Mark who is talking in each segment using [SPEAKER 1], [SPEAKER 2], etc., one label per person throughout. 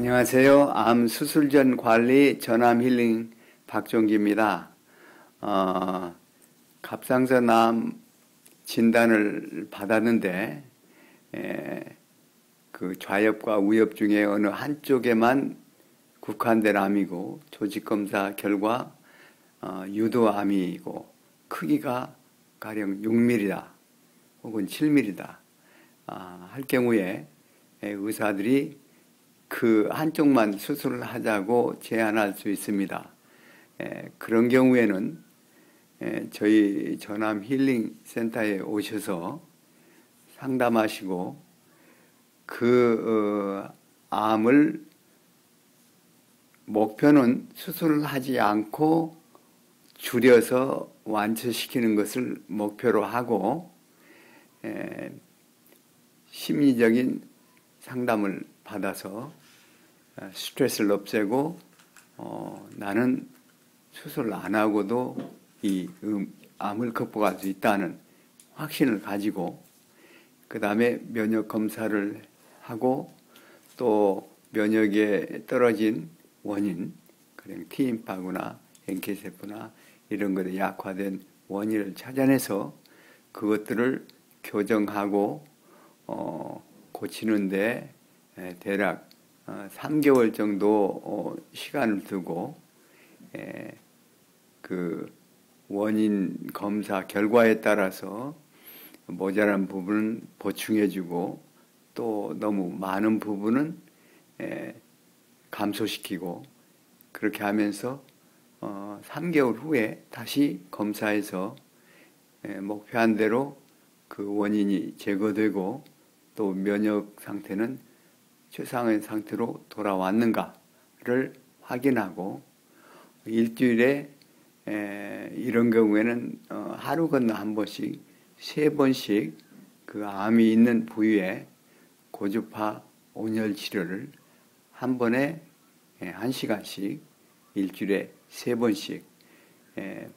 [SPEAKER 1] 안녕하세요. 암 수술 전 관리 전암 힐링 박종기입니다. 어, 갑상선 암 진단을 받았는데 에, 그 좌엽과 우엽 중에 어느 한쪽에만 국한된 암이고 조직 검사 결과 어, 유도암이고 크기가 가령 6mm다 혹은 7mm다 아, 할 경우에 의사들이 그 한쪽만 수술을 하자고 제안할 수 있습니다. 에, 그런 경우에는 에, 저희 전암 힐링 센터에 오셔서 상담하시고 그 어, 암을 목표는 수술을 하지 않고 줄여서 완처시키는 것을 목표로 하고 에, 심리적인 상담을 받아서 어, 스트레스를 없애고 어, 나는 수술을 안 하고도 이 음, 암을 극복할 수 있다는 확신을 가지고 그 다음에 면역 검사를 하고 또 면역에 떨어진 원인, 그냥 T인파구나 NK세포나 이런 것에 약화된 원인을 찾아내서 그것들을 교정하고 어, 고치는데 대략 3개월 어, 정도 어, 시간을 두고 그 원인 검사 결과에 따라서 모자란 부분은 보충해주고 또 너무 많은 부분은 감소시키고 그렇게 하면서 3개월 어, 후에 다시 검사해서 목표한 대로 그 원인이 제거되고 또 면역 상태는 최상의 상태로 돌아왔는가를 확인하고 일주일에 에, 이런 경우에는 어, 하루 건너 한 번씩 세 번씩 그 암이 있는 부위에 고주파 온열 치료를 한 번에 에, 한 시간씩 일주일에 세 번씩 에,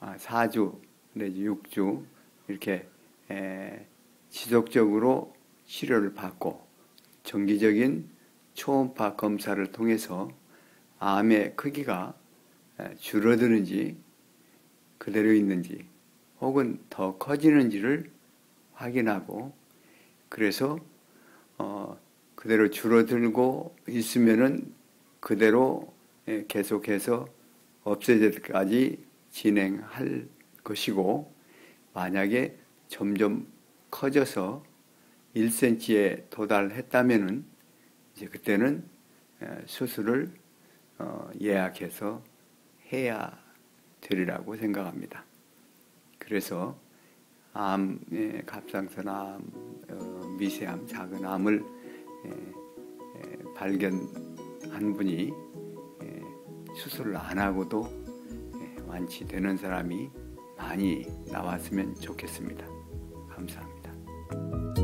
[SPEAKER 1] 아, 4주 내지 6주 이렇게 에, 지속적으로 치료를 받고 정기적인 초음파 검사를 통해서 암의 크기가 줄어드는지 그대로 있는지 혹은 더 커지는지를 확인하고 그래서 어 그대로 줄어들고 있으면은 그대로 계속해서 없어질 때까지 진행할 것이고 만약에 점점 커져서 1cm에 도달했다면은 이제 그때는 수술을 어, 예약해서 해야 되리라고 생각합니다. 그래서 암, 갑상선암, 어, 미세암, 작은 암을 발견한 분이 수술을 안 하고도 완치되는 사람이 많이 나왔으면 좋겠습니다. 감사합니다.